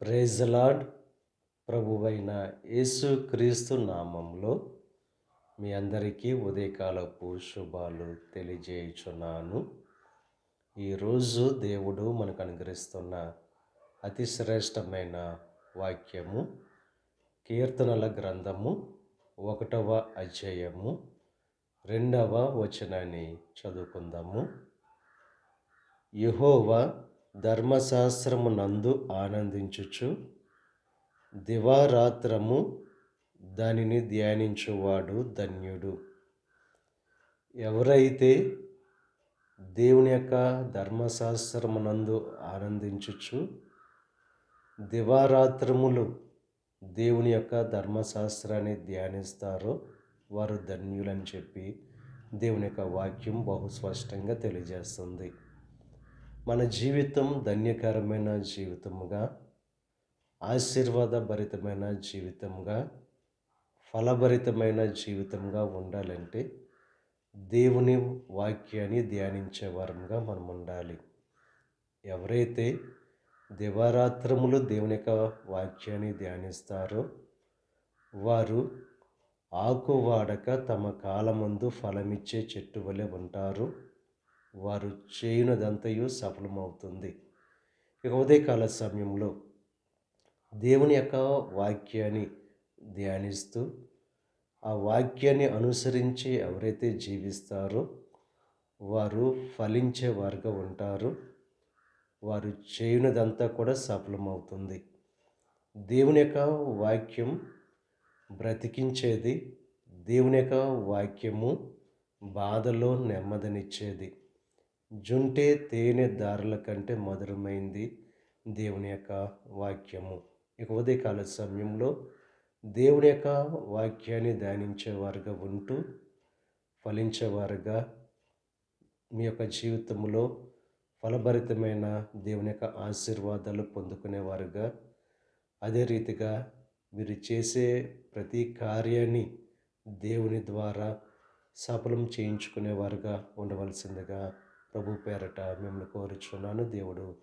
Praise ప్రభువైన యేసు క్రీస్తు నామంలో మీ అందరికీ ఉదయకాలపు శుభాలు తెలియజేయుచున్నాను. ఈరోజు దేవుడు మనకు అనుగ్రహిస్తున్న అతి శ్రేష్టమైన వాక్యము కీర్తనల గ్రంథము ఒకటవ అధ్యాయము రెండవ వచనాన్ని చదువుకుందాము. యెహోవా ధర్మశాస్త్రము నందు ఆనందించుచు దివారాత్రము దానిని ధ్యానించువాడు ధన్యుడు. ఎవరైతే దేవుని యొక్క ధర్మశాస్త్రమునందు ఆనందించుచు దివారాత్రములు దేవుని యొక్క ధర్మశాస్త్రాన్ని ధ్యానిస్తారో వారు ధన్యులని చెప్పి దేవుని యొక్క వాక్యం బహు స్పష్టంగా తెలియజేస్తుంది. మన జీవితం ధన్యకరమైన జీవితముగా ఆశీర్వాదభరితమైన జీవితంగా ఫలభరితమైన జీవితంగా ఉండాలంటే దేవుని వాక్యాన్ని ధ్యానించే వారంగా మనం ఉండాలి ఎవరైతే దివారాత్రములు దేవుని యొక్క వాక్యాన్ని ధ్యానిస్తారో వారు ఆకు వాడక తమ కాలమందు ఫలమిచ్చే చెట్టు వలె ఉంటారు. వారు చేయునదంతయు సఫలమవుతుంది. ఇక ఉదయకాల సమయంలో దేవుని యొక్క వాక్యాన్ని ధ్యానిస్తూ ఆ వాక్యాన్ని అనుసరించి ఎవరైతే జీవిస్తారో వారు ఫలించే వారుగా ఉంటారు. వారు చేయునదంతా కూడా సఫలమవుతుంది. దేవుని యొక్క వాక్యం బ్రతికించేది దేవుని యొక్క వాక్యము బాధలో నెమ్మదినిచ్చేది. జుంటే తేనె దారుల కంటే మధురమైంది దేవుని యొక్క వాక్యము. ఇక ఉదయకాల సమయంలో దేవుని యొక్క వాక్యాన్ని ధ్యానించేవారుగా ఉంటూ ఫలించేవారుగా మీ యొక్క జీవితంలో ఫలభరితమైన దేవుని యొక్క ఆశీర్వాదాలు పొందుకునేవారుగా అదే రీతిగా మీరు చేసే ప్రతి కార్యాన్ని దేవుని ద్వారా సఫలం చేయించుకునేవారుగా ఉండవలసిందిగా ప్రభు పేరట మిమ్మల్ని కోరుచున్నాను. దేవుడు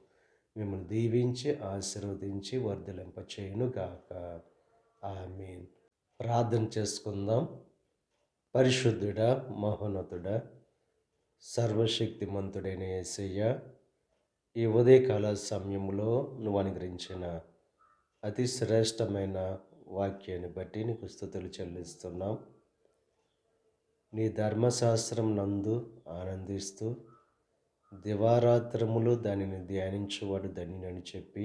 మిమ్మల్ని దీవించి ఆశీర్వదించి వర్ధలింప చేయను గాక ఆమీన్. ప్రార్థన చేసుకుందాం. పరిశుద్ధుడా మహోన్నతుడా సర్వశక్తిమంతుడైన ఏసయ్య ఈ ఉదయకాల సమయంలో నువ్వు అనుగ్రహించిన అతి శ్రేష్టమైన వాక్యాన్ని బట్టి నీకు స్థుతులు చెల్లిస్తున్నాం. నీ ధర్మశాస్త్రం నందు ఆనందిస్తూ దివారాత్రములు దానిని ధ్యానించేవాడు ధన్యుడని చెప్పి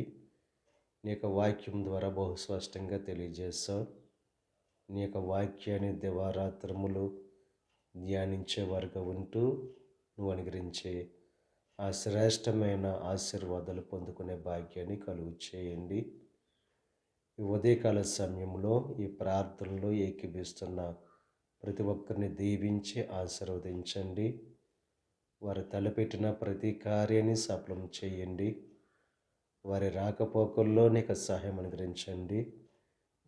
నీ యొక్క వాక్యం ద్వారా బహు స్పష్టంగా తెలియజేస్తావు నీ యొక్క వాక్యాన్ని దివారాత్రములు ధ్యానించేవారుగా ఉంటూ నువ్వు అనుగ్రహించే ఆ శ్రేష్టమైన ఆశీర్వాదాలు పొందుకునే భాగ్యాన్ని కలుగు చేయండి. ఈ ఉదయకాల సమయంలో ఈ ప్రార్థనలో ఏకీభిస్తున్న ప్రతి ఒక్కరిని దీవించి ఆశీర్వదించండి. వారు తలపెట్టిన ప్రతి కార్యాన్ని సఫలం చేయండి. వారి రాకపోకల్లో నీకు సహాయం అనుగ్రహించండి.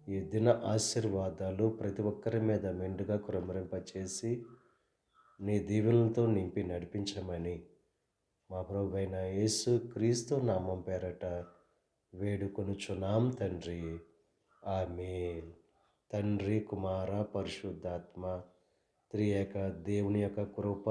ఈ దిన ఆశీర్వాదాలు ప్రతి ఒక్కరి మీద మెండుగా కురమరింపచేసి నీ దీవెనలతో నింపి నడిపించమని మా ప్రభు అయిన యేసు క్రీస్తు నామం పేరట వేడుకొనుచున్నాం తండ్రి. ఆమె తండ్రి కుమార పరిశుద్ధాత్మ యొక్క దేవుని యొక్క కృప